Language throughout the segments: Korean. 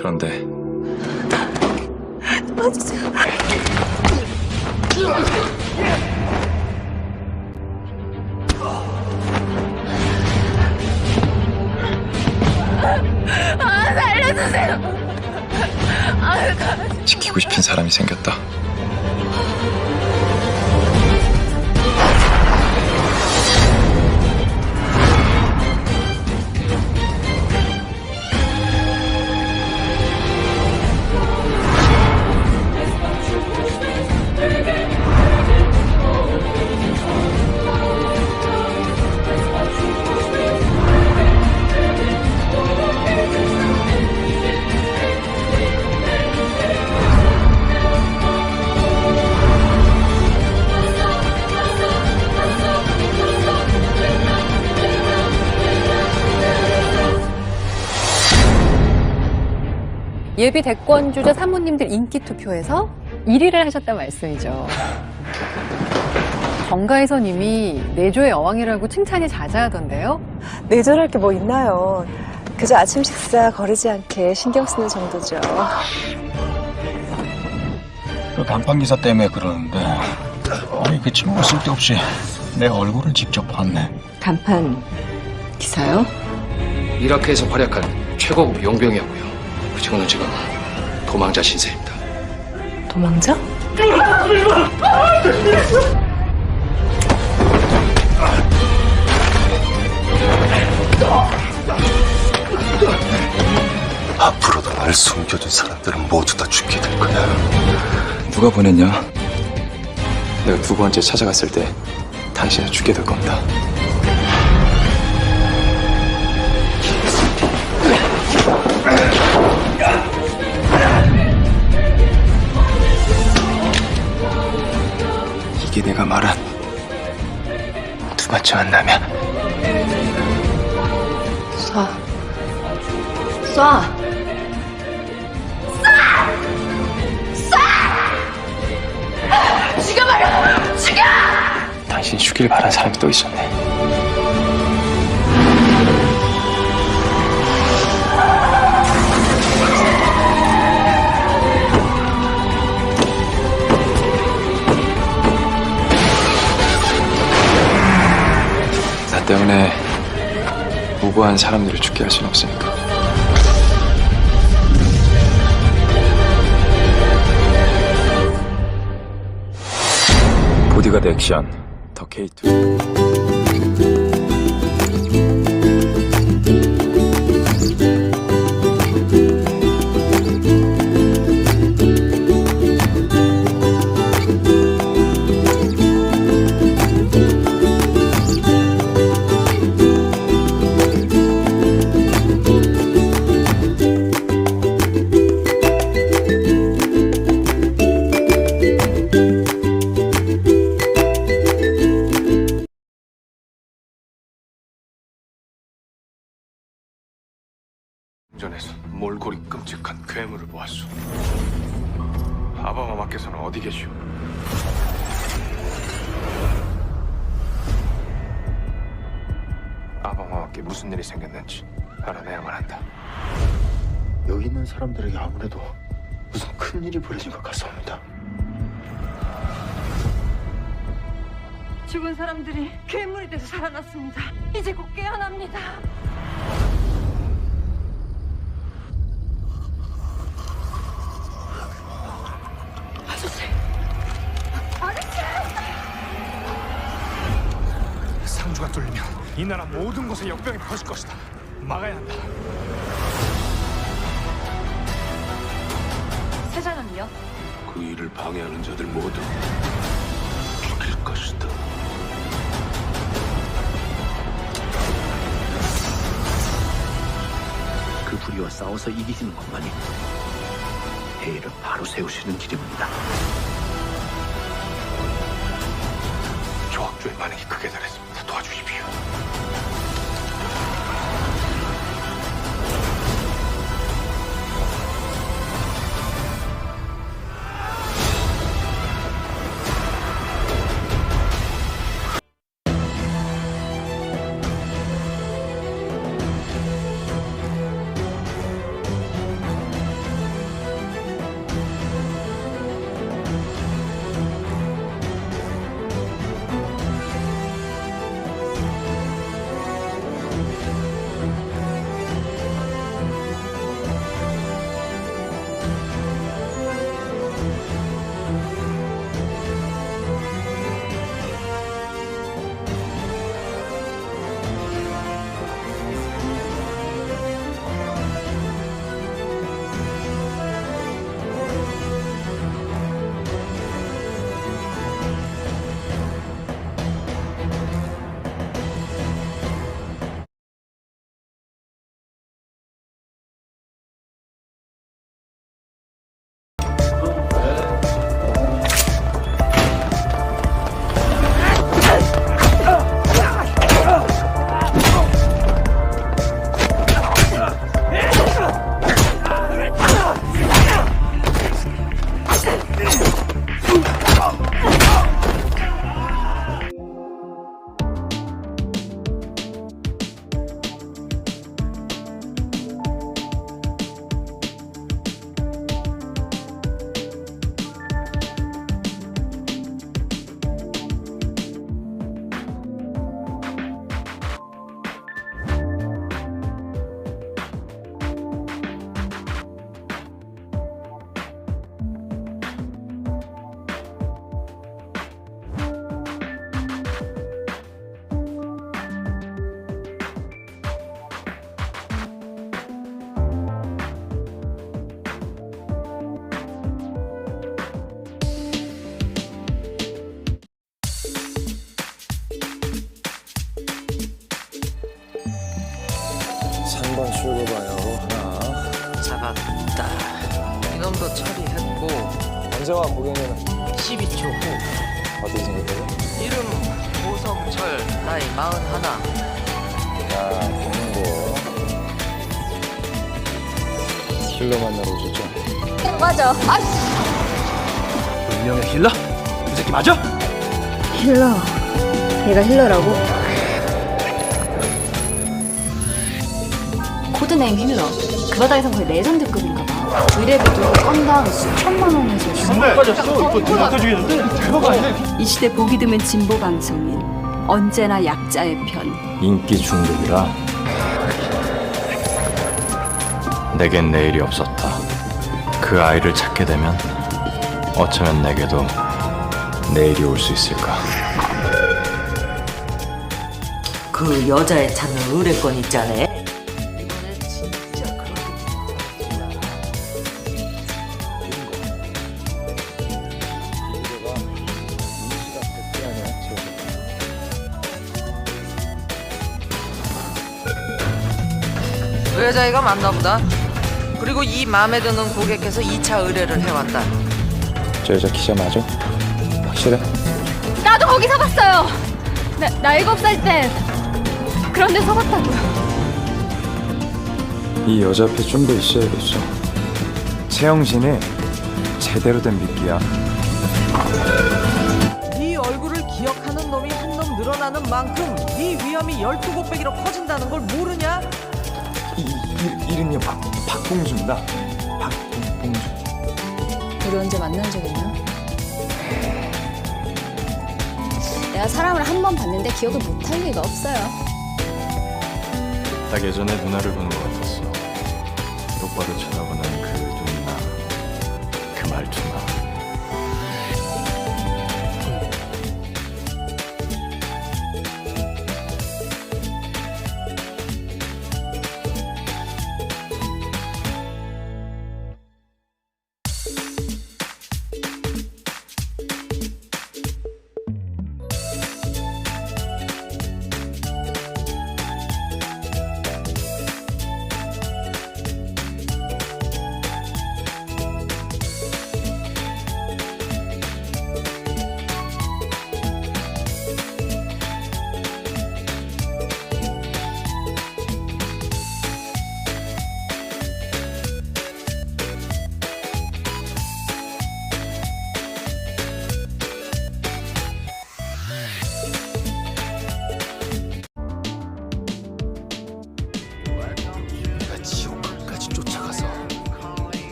그런데 도와주세요. 아, 살려주세요. 지키고 싶은 사람이 생겼다. 예비 대권 주자 사모님들 인기 투표에서 1위를 하셨단 말씀이죠. 정가에선 이미 내조의 여왕이라고 칭찬이 자자하던데요. 내절할 게뭐 있나요? 그저 아침 식사 거르지 않게 신경 쓰는 정도죠. 그 간판 기사 때문에 그러는데 아니 그 친구가 쓸데없이 내 얼굴을 직접 봤네. 간판 기사요? 이라크에서 활약한 최고급 용병이었고요. 그 친구는 지금 도망자 신세입니다. 도망자? 앞으로도 날 숨겨둔 사람들은 모두 다 죽게 될 거야. 누가 보냈냐? 내가 두 번째 찾아갔을 때 당신을 죽게 될 겁니다. 두 번째 만나면 쏴. 쏴. 당신이 죽길 바란 사람이 또 있었네. 때문에 무고한 사람들을 죽게 할 수는 없으니까. 보디가드 액션 더 K2 몰골이 끔찍한 괴물을 보았소. 아바마마께서는 어디 계시오? 아바마마께 무슨 일이 생겼는지 알아내야만 한다. 여기 있는 사람들에게 아무래도 무슨 큰 일이 벌어진 것 같습니다. 죽은 사람들이 괴물이 돼서 살아났습니다. 이제 곧 깨어납니다. 이 나라 모든 곳에 역병이 퍼질 것이다. 막아야 한다. 세자는요? 그 일을 방해하는 자들 모두 죽일 것이다. 그 불의와 싸워서 이기시는 것만이 해를 바로 세우시는 길입니다. 조학조의 반응이 크게 달했습니다. 정도 처리했고 언제와 고객님은 12초 후 어떻게 생겼다고? 이름 고성철 나이 41 야, 경고. 킬러 만나러 오셨죠? 맞아. 아, 분명히 힐러? 이 새끼 맞아? 힐러. 얘가 힐러라고? 코드네임 힐러. 그 바닥에선 거의 레전드급인가 봐. 의뢰비도 건당 수천만 원에서 이 시대 보기 드문 진보 방송인. 언제나 약자의 편. 인기 중독이라 내겐 내일이 없었다. 그 아이를 찾게 되면 어쩌면 내게도 내일이 올 수 있을까? 그 여자애 찾는 의뢰건 있잖아 여자애가 맞나 보다 그리고 이 마음에 드는 고객께서 2차 의뢰를 해왔다 저 여자 기자 맞아? 확실해? 나도 거기 서봤어요. 나, 나 일곱 살 때. 그런데 서봤다고요. 이 여자 앞에 좀 더 있어야겠어. 최영신이 제대로 된 미끼야 네 얼굴을 기억하는 놈이 한 놈 늘어나는 만큼 네 위험이 12곱배기로 커진다는 걸 모르냐? 이, 이, 이름이 박, 박봉주입니다. 박봉주 우리 언제 만난 적 있나? 내가 사람을 한 번 봤는데 기억을 못 할 리가 없어요. 딱 예전에 누나를 보는 것 같았어. 똑바로 쳐다보는 그 눈이나. 그 말투나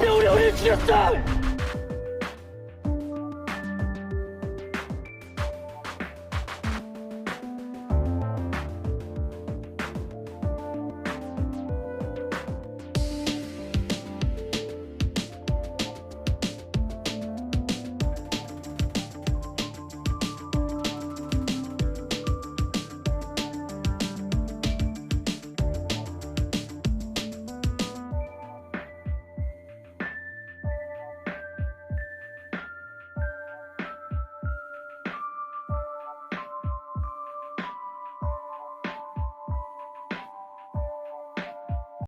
짱구로 불려